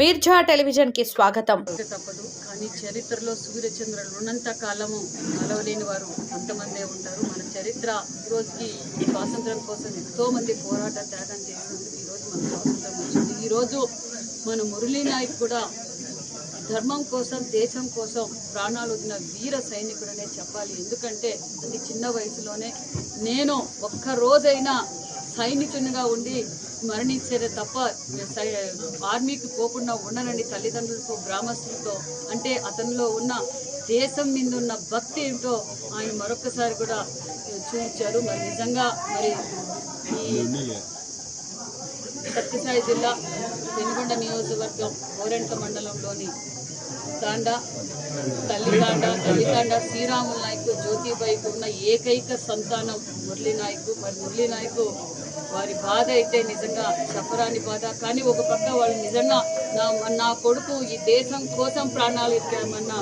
మీర్జా టెలివిజన్కి స్వాగతం తప్పదు. కానీ చరిత్రలో సూర్యచంద్రులు ఉన్నంత కాలము కలవలేని వారు కొంతమందే ఉంటారు. మన చరిత్ర ఈ రోజుకి స్వాతంత్రం కోసం ఎంతో మంది పోరాట త్యాగం చేసినందుకు ఈ రోజు మన స్వాతంత్రం వచ్చింది. ఈరోజు మన మురళీ నాయక్ కూడా ధర్మం కోసం దేశం కోసం ప్రాణాలు వదిన వీర సైనికుడనే చెప్పాలి. ఎందుకంటే అతి చిన్న వయసులోనే నేను ఒక్క రోజైనా సైనికునిగా ఉండి మరణించారే తప్ప సై- ఆర్మీకి పోకుండా ఉండనండి తల్లిదండ్రులతో గ్రామస్తులతో అంటే అతనిలో ఉన్న దేశం మీద ఉన్న భక్తి ఏమిటో ఆయన మరొకసారి కూడా చూపించారు మరి నిజంగా మరి ఈ సత్యసాయి జిల్లా పెనుగొండ నియోజకవర్గం గోరెంట్ల మండలంలోని తాండ తల్లితాండ తల్లితాండ శ్రీరాముల నాయక్ జ్యోతిబాయికి ఉన్న ఏకైక సంతానం మురళీ నాయక్. మరి మురళీ నాయక్ వారి బాధ అయితే నిజంగా చెప్పరాని బాధ. కానీ ఒక పక్క వాళ్ళు నిజంగా నా నా కొడుకు ఈ దేశం కోసం ప్రాణాలు ఇచ్చామన్న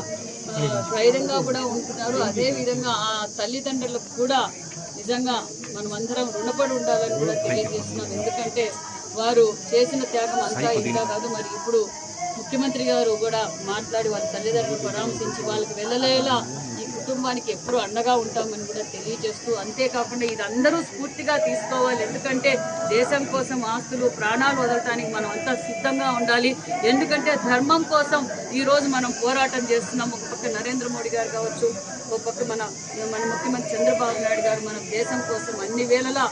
ధైర్యంగా కూడా ఉంటున్నారు. అదే విధంగా ఆ తల్లిదండ్రులకు కూడా నిజంగా మనం అందరం రుణపడి ఉండాలని కూడా తెలియజేస్తున్నాం. ఎందుకంటే వారు చేసిన త్యాగం అంతా ఇంతా కాదు మరి ఇప్పుడు ముఖ్యమంత్రి గారు కూడా మాట్లాడి వాళ్ళ తల్లిదండ్రులు పరామర్శించి వాళ్ళకి వెళ్ళలేలా కుటుంబానికి ఎప్పుడు అండగా ఉంటామని కూడా తెలియజేస్తూ అంతేకాకుండా ఇది అందరూ స్ఫూర్తిగా తీసుకోవాలి. ఎందుకంటే దేశం కోసం ఆస్తులు ప్రాణాలు వదలటానికి మనం అంతా సిద్ధంగా ఉండాలి. ఎందుకంటే ధర్మం కోసం ఈరోజు మనం పోరాటం చేస్తున్నాం. ఒక పక్క నరేంద్ర మోడీ గారు కావచ్చు ఒక పక్క మన మన ముఖ్యమంత్రి చంద్రబాబు నాయుడు గారు మనం దేశం కోసం అన్ని వేళలా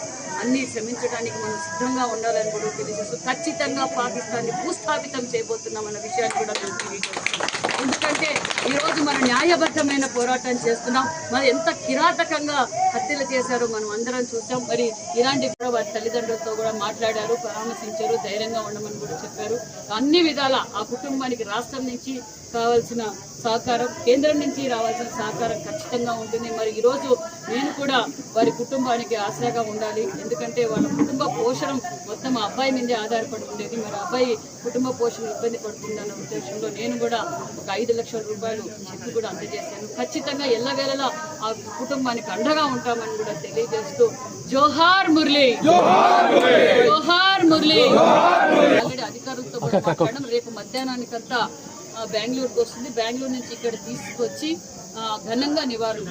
అన్ని శ్రమించడానికి మనం సిద్ధంగా ఉండాలని కూడా తెలియజేస్తూ ఖచ్చితంగా పాకిస్తాన్ని భూస్థాపితం చేయబోతున్నామన్న విషయాన్ని కూడా మేము తెలియజేస్తున్నాం. ఎందుకంటే ఈరోజు మన న్యాయబద్ధమైన పోరాటం చేస్తున్నాం. మరి ఎంత కిరాతకంగా హత్యలు చేశారో మనం అందరం చూసాం. మరి ఇలాంటి కూడా వారి తల్లిదండ్రులతో కూడా మాట్లాడారు పరామర్శించారు ధైర్యంగా ఉండమని కూడా చెప్పారు. అన్ని విధాల ఆ కుటుంబానికి రాష్ట్రం నుంచి కావాల్సిన సహకారం కేంద్రం నుంచి రావాల్సిన సహకారం ఖచ్చితంగా ఉంటుంది. మరి ఈరోజు నేను కూడా వారి కుటుంబానికి ఆసరాగా ఉండాలి. ఎందుకంటే వాళ్ళ కుటుంబ పోషణ మొత్తం అబ్బాయి మీదే ఆధారపడి ఉండేది. మరి అబ్బాయి కుటుంబ పోషణ ఇబ్బంది పడుతుందన్న ఉద్దేశంలో నేను కూడా ఒక ఐదు లక్షల రూపాయలు చెక్ కూడా అందజేశాను. ఖచ్చితంగా ఎల్లవేళలా ఆ కుటుంబానికి అండగా ఉంటామని కూడా తెలియజేస్తూ జోహార్ మురళి. జోహార్ మురళి. ఆల్రెడీ అధికారులతో మాట్లాడడం రేపు మధ్యాహ్నానికంతా బెంగళూరుకు వస్తుంది బెంగళూరు నుంచి ఇక్కడ తీసుకొచ్చి ఘనంగా నివారణ